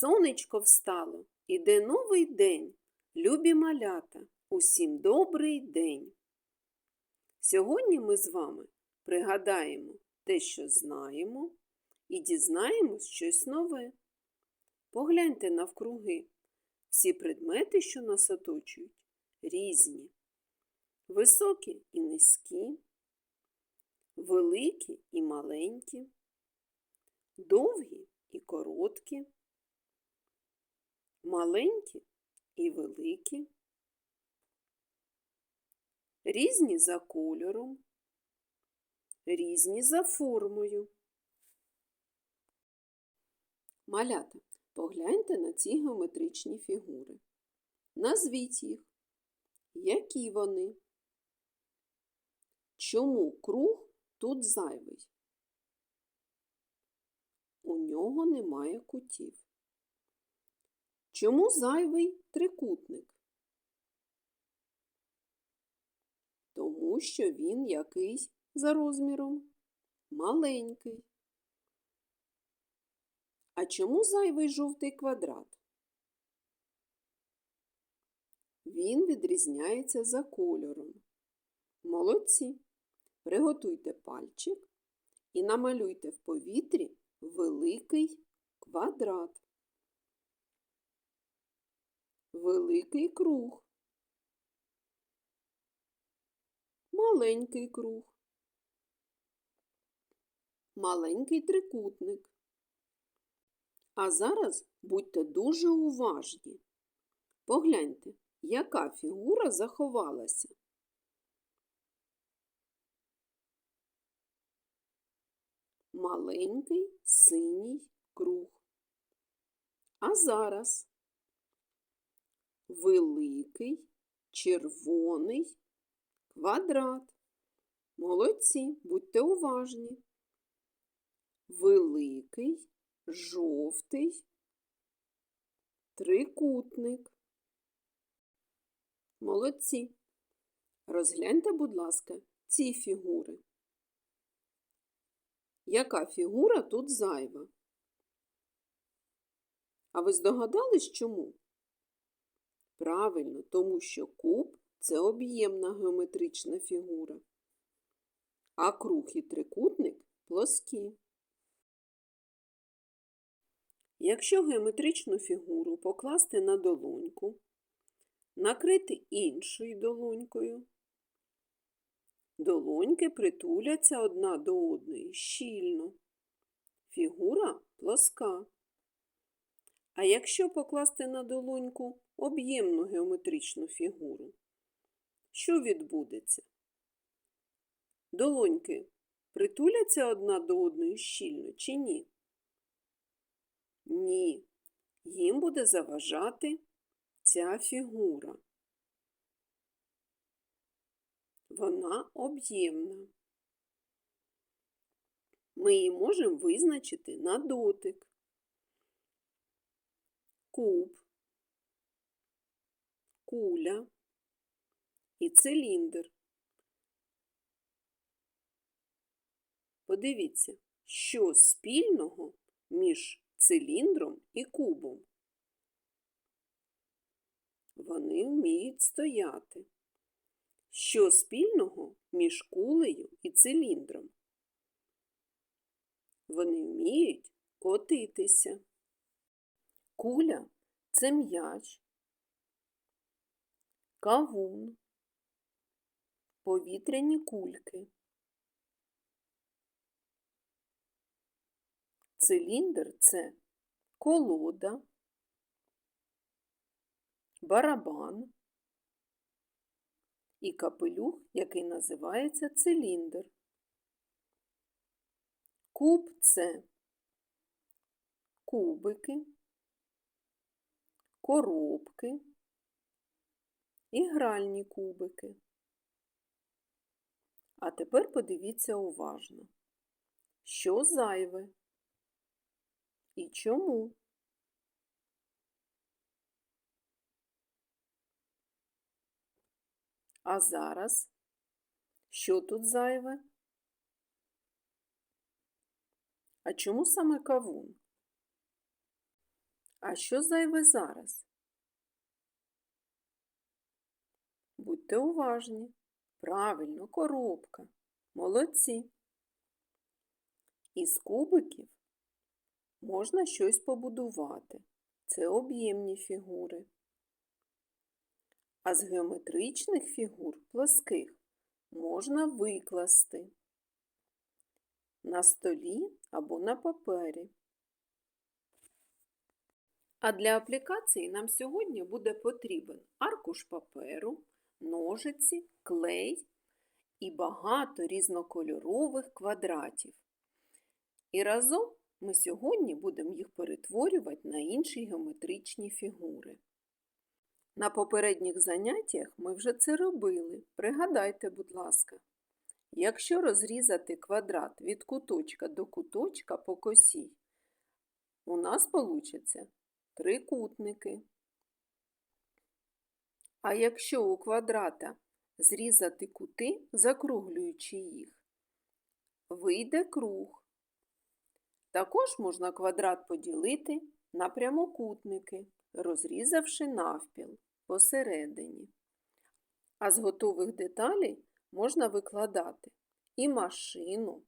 Сонечко встало, іде новий день. Любі малята, усім добрий день. Сьогодні ми з вами пригадаємо те, що знаємо, і дізнаємось щось нове. Погляньте навкруги. Всі предмети, що нас оточують, різні. Високі і низькі, великі і маленькі, довгі і короткі, маленькі і великі, різні за кольором, різні за формою. Малята, погляньте на ці геометричні фігури. Назвіть їх. Які вони? Чому круг тут зайвий? У нього немає кутів. Чому зайвий трикутник? Тому що він якийсь за розміром маленький. А чому зайвий жовтий квадрат? Він відрізняється за кольором. Молодці. Приготуйте пальчик і намалюйте в повітрі великий квадрат. Великий круг. Маленький круг. Маленький трикутник. А зараз будьте дуже уважні. Погляньте, яка фігура заховалася. Маленький синій круг. А зараз великий червоний квадрат. Молодці, будьте уважні. Великий жовтий трикутник. Молодці. Розгляньте, будь ласка, ці фігури. Яка фігура тут зайва? А ви здогадались чому? Правильно, тому що куб це об'ємна геометрична фігура, а круг і трикутник плоскі. Якщо геометричну фігуру покласти на долоньку, накрити іншою долонькою, долоньки притуляться одна до одної щільно. Фігура плоска. А якщо покласти на долоньку об'ємну геометричну фігуру, що відбудеться? Долоньки притуляться одна до одної щільно чи ні? Ні, їм буде заважати ця фігура. Вона об'ємна. Ми її можемо визначити на дотик. Куб, куля і циліндр. Подивіться, що спільного між циліндром і кубом. Вони вміють стояти. Що спільного між кулею і циліндром? Вони вміють котитися. Куля це м'яч, кавун, повітряні кульки. Циліндр це колода, барабан і капелюх, який називається циліндр. Куб це кубики, коробки і гральні кубики. А тепер подивіться уважно, що зайве і чому. А зараз що тут зайве? А чому саме кавун? А що зайве зараз? Будьте уважні. Правильно, коробка. Молодці. Із кубиків можна щось побудувати. Це об'ємні фігури. А з геометричних фігур плоских можна викласти на столі або на папері. А для аплікації нам сьогодні буде потрібен аркуш паперу, ножиці, клей і багато різнокольорових квадратів. І разом ми сьогодні будемо їх перетворювати на інші геометричні фігури. На попередніх заняттях ми вже це робили. Пригадайте, будь ласка, якщо розрізати квадрат від куточка до куточка по косі, у нас получаться трикутники. А якщо у квадрата зрізати кути, закруглюючи їх, вийде круг. Також можна квадрат поділити на прямокутники, розрізавши навпіл посередині. А з готових деталей можна викладати і машину.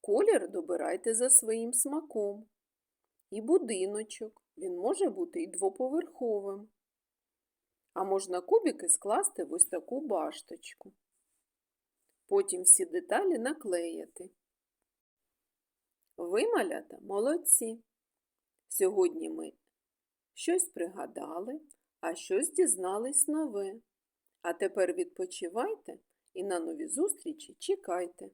Колір добирайте за своїм смаком. І будиночок, він може бути і двоповерховим. А можна кубики скласти в ось таку башточку. Потім всі деталі наклеяти. Ви, малята, молодці. Сьогодні ми щось пригадали, а щось дізнались нове. А тепер відпочивайте і на нові зустрічі чекайте.